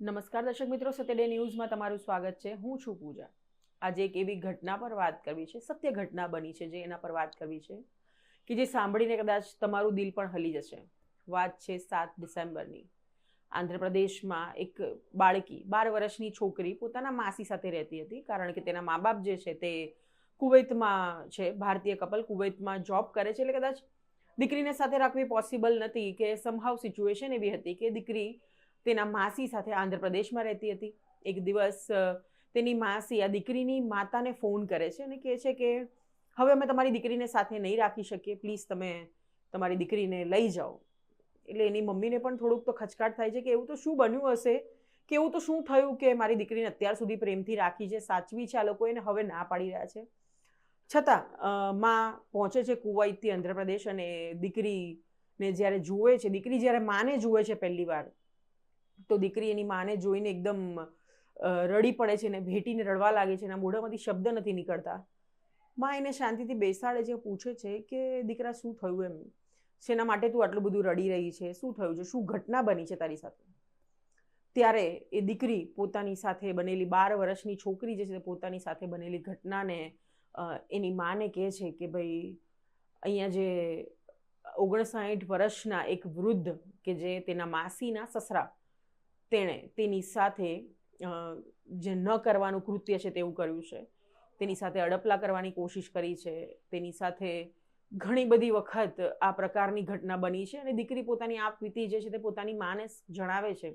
નમસ્કાર દર્શક મિત્રો, સત્યડે ન્યૂઝમાં તમારું સ્વાગત છે. હું છું પૂજા. આજે એક એવી ઘટના પર વાત કરવી છે, સત્ય ઘટના બની છે જે એના પર વાત કરવી છે, કે જે સાંભળીને કદાચ તમારું દિલ પણ હલી જશે. વાત છે સાત ડિસેમ્બરની. આંધ્રપ્રદેશમાં એક બાળકી, બાર વર્ષની છોકરી પોતાના માસી સાથે રહેતી હતી, કારણ કે તેના મા બાપ જે છે તે કુવૈતમાં છે, ભારતીય કપલ કુવૈતમાં જોબ કરે છે. એટલે કદાચ દીકરીને સાથે રાખવી પોસિબલ નથી કે સમહાવ સિચ્યુએશન એવી હતી કે દીકરી તેના માસી સાથે આંધ્રપ્રદેશમાં રહેતી હતી. એક દિવસ તેની માસી આ દીકરીની માતાને ફોન કરે છે અને કહે છે કે, હવે અમે તમારી દીકરીને સાથે નહીં રાખી શકીએ. પ્લીઝ તમે તમારી દીકરીને લઈ જાઓ. એટલે એની મમ્મીને પણ થોડુંક તો ખચકાટ થાય છે કે એવું તો શું બન્યું હશે? કે એવું તો શું થયું કે મારી દીકરીને અત્યાર સુધી પ્રેમથી રાખી છે, સાચવી છે આ લોકો એને હવે ના પાડી રહ્યા છે? છતાં માં પહોંચે છે કુવૈતથી આંધ્રપ્રદેશ અને દીકરીને જ્યારે જુએ છે, દીકરી જ્યારે માને જુએ છે પહેલી વાર તો દીકરી એની માને જોઈને એકદમ રડી પડે છે ને ભેટીને રડવા લાગે છે એના મોઢામાંથી શબ્દ નથી નીકળતા. માં એને શાંતિથી બેસાડે છે, પૂછે છે કે દીકરા શું થયું એમ? શેના માટે તું આટલું બધું રડી રહી છે? શું થયું છે? શું ઘટના બની છે તારી સાથે? ત્યારે એ દીકરી પોતાની સાથે બનેલી બાર વર્ષની છોકરી જે છે પોતાની સાથે બનેલી ઘટનાને એની માને કહે છે કે ભાઈ, અહીંયા જે ઓગણસાઠ વર્ષના એક વૃદ્ધ કે જે તેના માસીના સસરા તેણે તેની સાથે જે ન કરવાનું કૃત્ય છે તેવું કર્યું છે. તેની સાથે અડપલા કરવાની કોશિશ કરી છે. તેની સાથે ઘણી બધી વખત આ પ્રકારની ઘટના બની છે અને દીકરી પોતાની આ વીતી જે છે તે પોતાની માને જણાવે છે.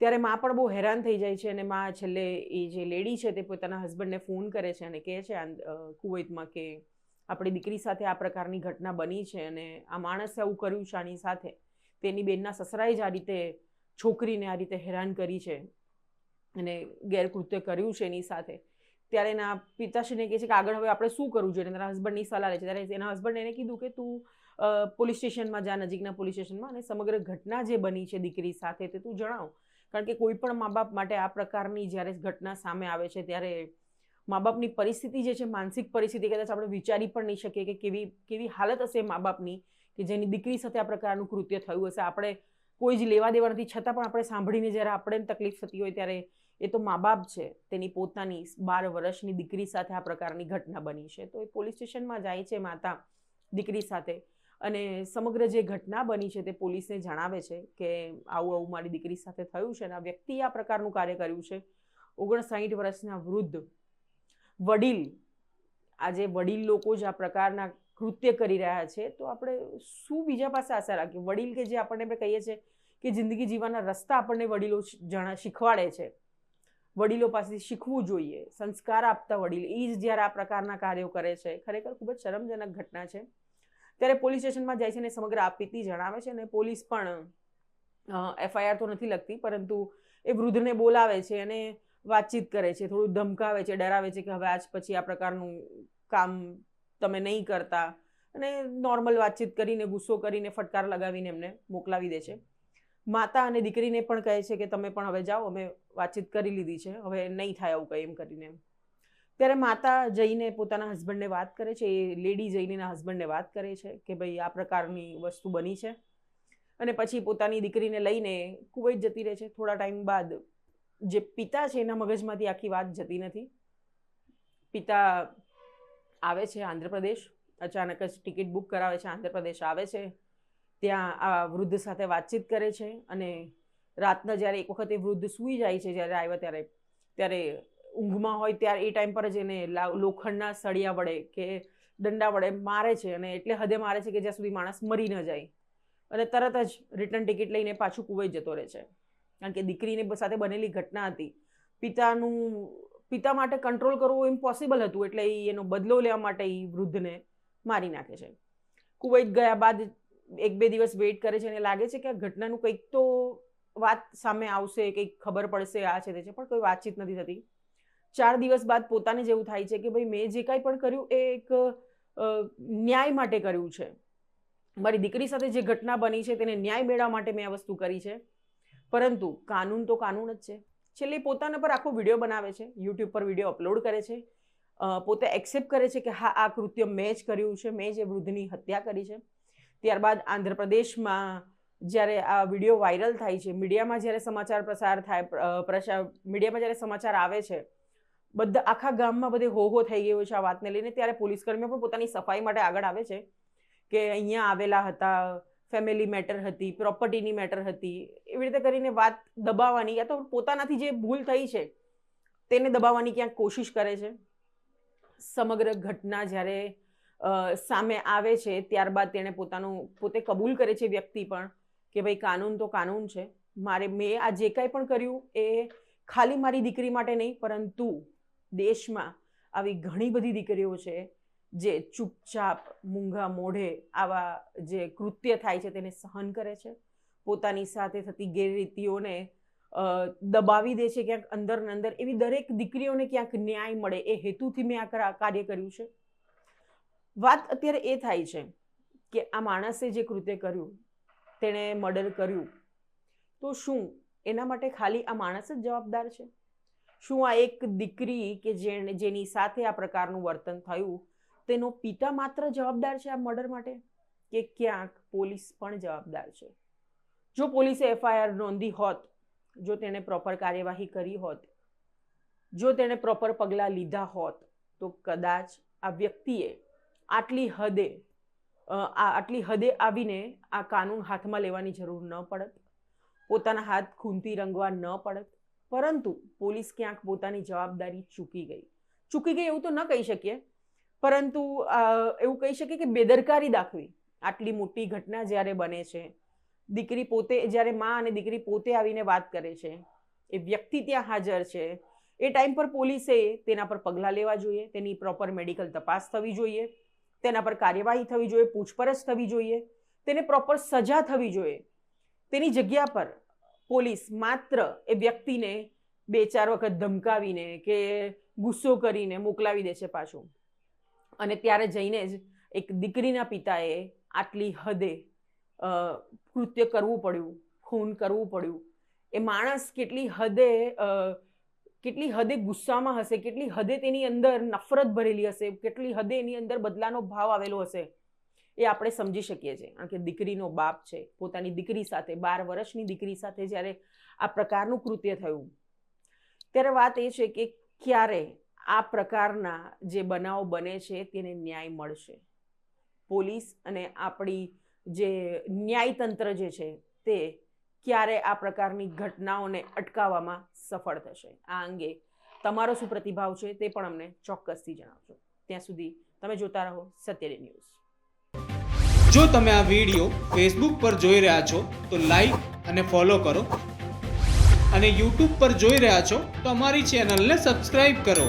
ત્યારે મા પણ બહુ હેરાન થઈ જાય છે અને મા છેલ્લે એ જે લેડી છે તે પોતાના હસબન્ડને ફોન કરે છે અને કહે છે કુવૈતમાં કે આપણી દીકરી સાથે આ પ્રકારની ઘટના બની છે અને આ માણસે આવું કર્યું છે આની સાથે. તેની બેનના સસરાએ જ આ રીતે છોકરીને આ રીતે હેરાન કરી છે અને ગેરકૃત્ય કર્યું છે એની સાથે. ત્યારે એના પિતાશ્રીને કહે છે કે આગળ હવે આપણે શું કરવું જોઈએ? તેના હસબન્ડની સલાહ લે છે. ત્યારે એના હસબન્ડ એને કીધું કે તું પોલીસ સ્ટેશનમાં જા, નજીકના પોલીસ સ્ટેશનમાં અને સમગ્ર ઘટના જે બની છે દીકરી સાથે તે તું જણાવ. કારણ કે કોઈ પણ મા બાપ માટે આ પ્રકારની જ્યારે ઘટના સામે આવે છે ત્યારે મા બાપની પરિસ્થિતિ જે છે, માનસિક પરિસ્થિતિ કદાચ આપણે વિચારી પણ નહીં શકીએ કે કેવી કેવી હાલત હશે મા બાપની કે જેની દીકરી સાથે આ પ્રકારનું કૃત્ય થયું હશે. આપણે કોઈ જ લેવા દેવા નથી. છતાં પણ આપણે સાંભળીને જ્યારે આપણે તકલીફ થતી હોય ત્યારે એ તો મા બાપ છે, તેની પોતાની બાર વર્ષની દીકરી સાથે આ પ્રકારની ઘટના બની છે. તો એ પોલીસ સ્ટેશનમાં જાય છે માતા દીકરી સાથે અને સમગ્ર જે ઘટના બની છે તે પોલીસને જણાવે છે કે આવું આવું મારી દીકરી સાથે થયું છે અને આ વ્યક્તિએ આ પ્રકારનું કાર્ય કર્યું છે. ઓગણસાઠ વર્ષના વૃદ્ધ વડીલ આજે વડીલ લોકો જ આ પ્રકારના કૃત્ય કરી રહ્યા છે, તો આપણે શું બીજા પાસે આશા રાખીએ? વડીલ કે જે આપણને આપણે કહીએ છીએ કે જિંદગી જીવવાના રસ્તા આપણને વડીલો જણા, શીખવાડે છે. વડીલો પાસેથી શીખવું જોઈએ. સંસ્કાર આપતા વડીલ એ જ જ્યારે આ પ્રકારના કાર્યો કરે છે. ખરેખર ખૂબ જ શરમજનક ઘટના છે. ત્યારે પોલીસ સ્ટેશનમાં જાય છે અને સમગ્ર આપીતી જણાવે છે અને પોલીસ પણ એફઆઈઆર તો નથી લખતી પરંતુ એ વૃદ્ધને બોલાવે છે અને વાતચીત કરે છે. થોડું ધમકાવે છે, ડરાવે છે કે હવે આજ પછી આ પ્રકારનું કામ તમે નહીં કરતા. અને નોર્મલ વાતચીત કરીને, ગુસ્સો કરીને, ફટકાર લગાવીને એમને મોકલાવી દે છે. માતા અને દીકરીને પણ કહે છે કે તમે પણ હવે જાઓ, અમે વાતચીત કરી લીધી છે, હવે નહીં થાય આવું કંઈ એમ કરીને ત્યારે માતા જઈને પોતાના હસબન્ડને વાત કરે છે, એ લેડી જઈને એના હસબન્ડને વાત કરે છે કે ભાઈ આ પ્રકારની વસ્તુ બની છે. અને પછી પોતાની દીકરીને લઈને કુવૈત જતી રહે છે. થોડા ટાઈમ બાદ જે પિતા છે એના મગજમાંથી આખી વાત જતી નથી. પિતા આવે છે આંધ્રપ્રદેશ? અચાનક જ ટિકિટ બુક કરાવે છે આંધ્રપ્રદેશ, આવે છે? ત્યાં આ વૃદ્ધ સાથે વાતચીત કરે છે અને રાતના જ્યારે એક વખત એ વૃદ્ધ સૂઈ જાય છે જ્યારે આવ્યા ત્યારે ત્યારે ઊંઘમાં હોય ત્યારે એ ટાઈમ પર જ એને લોખંડના સળિયા વડે કે દંડા વડે મારે છે અને એટલે હદે મારે છે કે જ્યાં સુધી માણસ મરી ન જાય. અને તરત જ રિટર્ન ટિકિટ લઈને પાછું કુવૈત જતો રહે છે. કારણ કે દીકરીને સાથે બનેલી ઘટના હતી. પિતાનું પિતા માટે કંટ્રોલ કરવું ઇમ્પોસિબલ હતું, એટલે એ એનો બદલો લેવા માટે એ વૃદ્ધને મારી નાખે છે. કુવૈત ગયા બાદ એક બે દિવસ વેઇટ કરે છે અને લાગે છે કે આ ઘટનાનું કંઈક તો વાત સામે આવશે, કંઈક ખબર પડશે, આ છે તે છે, પણ કોઈ વાતચીત નથી થતી. ચાર દિવસ બાદ પોતાને જેવું થાય છે કે ભાઈ, મેં જે કાંઈ પણ કર્યું એ એક ન્યાય માટે કર્યું છે. મારી દીકરી સાથે જે ઘટના બની છે તેને ન્યાય મેળવવા માટે મેં આ વસ્તુ કરી છે. પરંતુ કાનૂન તો કાનૂન જ છે. છેલ્લે પોતાના પર આખો વીડિયો બનાવે છે યુટ્યુબ પર વીડિયો અપલોડ કરે છે પોતે એક્સેપ્ટ કરે છે કે હા, આ કૃત્ય મેં જ કર્યું છે, મેં જ વૃદ્ધની હત્યા કરી છે. ત્યારબાદ આંધ્રપ્રદેશમાં જ્યારે આ વીડિયો વાયરલ થાય છે, મીડિયામાં જ્યારે સમાચાર પ્રસાર થાય પ્રસાર મીડિયામાં જ્યારે સમાચાર આવે છે, બધા આખા ગામમાં બધે હો થઈ ગયો છે આ વાતને લઈને, ત્યારે પોલીસકર્મીઓ પણ પોતાની સફાઈ માટે આગળ આવે છે કે અહીંયા આવેલા હતા ફેમિલી મેટર હતી પ્રોપર્ટીની મેટર હતી, એવી રીતે કરીને વાત દબાવવાની યા તો પોતાનાથી જે ભૂલ થઈ છે, તેને દબાવવાની ક્યાંક કોશિશ કરે છે. સમગ્ર ઘટના જ્યારે સામે આવે છે, ત્યારબાદ તેણે પોતાનું, પોતે કબૂલ કરે છે વ્યક્તિ પણ કે ભાઈ કાનૂન તો કાનૂન છે. મારે, મેં આ જે કાંઈ પણ કર્યું એ ખાલી મારી દીકરી માટે નહીં, પરંતુ દેશમાં આવી ઘણી બધી દીકરીઓ છે જે ચૂપચાપ મૂંગા મોઢે આવા જે કૃત્ય થાય છે તેને સહન કરે છે, પોતાની સાથે થતી ગેરરીતિઓને દબાવી દે છે ક્યાંક અંદર ને અંદર. એવી દરેક દીકરીઓને ક્યાંક ન્યાય મળે એ હેતુથી મેં આ કાર્ય કર્યું છે. વાત અત્યારે એ થાય છે કે આ માણસે જે કૃત્ય કર્યું, તેણે મર્ડર કર્યું, તો શું એના માટે ખાલી આ માણસ જ જવાબદાર છે? શું આ એક દીકરી કે જેની સાથે આ પ્રકારનું વર્તન થયું તેનો પિતા માત્ર જવાબદાર છે આ મર્ડર માટે? કે ક્યાંક પોલીસ પણ જવાબદાર છે? જો પોલીસે એફઆઈઆર નોંધી હોત, જો તેણે પ્રોપર કાર્યવાહી કરી હોત, જો તેણે પ્રોપર પગલાં લીધા હોત, તો કદાચ આ વ્યક્તિએ આટલી હદે આટલી હદે આવીને આ કાનૂન હાથમાં લેવાની જરૂર ન પડત, પોતાના હાથ ખૂંતી રંગવા ન પડત, પરંતુ પોલીસ ક્યાંક પોતાની જવાબદારી ચૂકી ગઈ. ચૂકી ગઈ એવું તો ન કહી શકીએ. પરંતુ એવું કહી શકીએ કે બેદરકારી દાખવી. આટલી મોટી ઘટના જ્યારે બને છે, દીકરી પોતે, જ્યારે મા અને દીકરી પોતે આવીને વાત કરે છે, એ વ્યક્તિ ત્યાં હાજર છે, એ ટાઈમ પર પોલીસે તેના પર પગલાં લેવા જોઈએ, તેની પ્રોપર મેડિકલ તપાસ થવી જોઈએ, તેના પર કાર્યવાહી થવી જોઈએ, પૂછપરછ થવી જોઈએ, તેને પ્રોપર સજા થવી જોઈએ. તેની જગ્યા પર પોલીસ માત્ર એ વ્યક્તિને બે ચાર વખત ધમકાવીને કે ગુસ્સો કરીને મોકલાવી દે છે પાછું. અને ત્યારે જઈને જ એક દીકરીના પિતાએ આટલી હદે કૃત્ય કરવું પડ્યું, ખૂન કરવું પડ્યું. એ માણસ કેટલી હદે કેટલી હદે ગુસ્સામાં હશે, કેટલી હદે તેની અંદર નફરત ભરેલી હશે, કેટલી હદે એની અંદર બદલાનો ભાવ આવેલો હશે, એ આપણે સમજી શકીએ છીએ. કારણ કે દીકરીનો બાપ છે, પોતાની દીકરી સાથે, બાર વર્ષની દીકરી સાથે જ્યારે આ પ્રકારનું કૃત્ય થયું. ત્યારે વાત એ છે કે ક્યારે આ પ્રકારના જે બનાવ બને છે તેને ન્યાય મળશે. પોલીસ અને આપણી જે ન્યાયતંત્ર જે છે તે ક્યારે આ પ્રકારની ઘટનાઓને અટકાવવામાં સફળ થશે. આ અંગે તમારો શું પ્રતિભાવ છે તે પણ અમને ચોક્કસથી જણાવજો. ત્યાં સુધી તમે જોતા રહો સત્યની ન્યૂઝ. જો તમે આ વીડિયો ફેસબુક પર જોઈ રહ્યા છો, તો લાઈક અને ફોલો કરો. અને યુટ્યુબ પર જોઈ રહ્યા છો, તો અમારી ચેનલને સબસ્ક્રાઈબ કરો.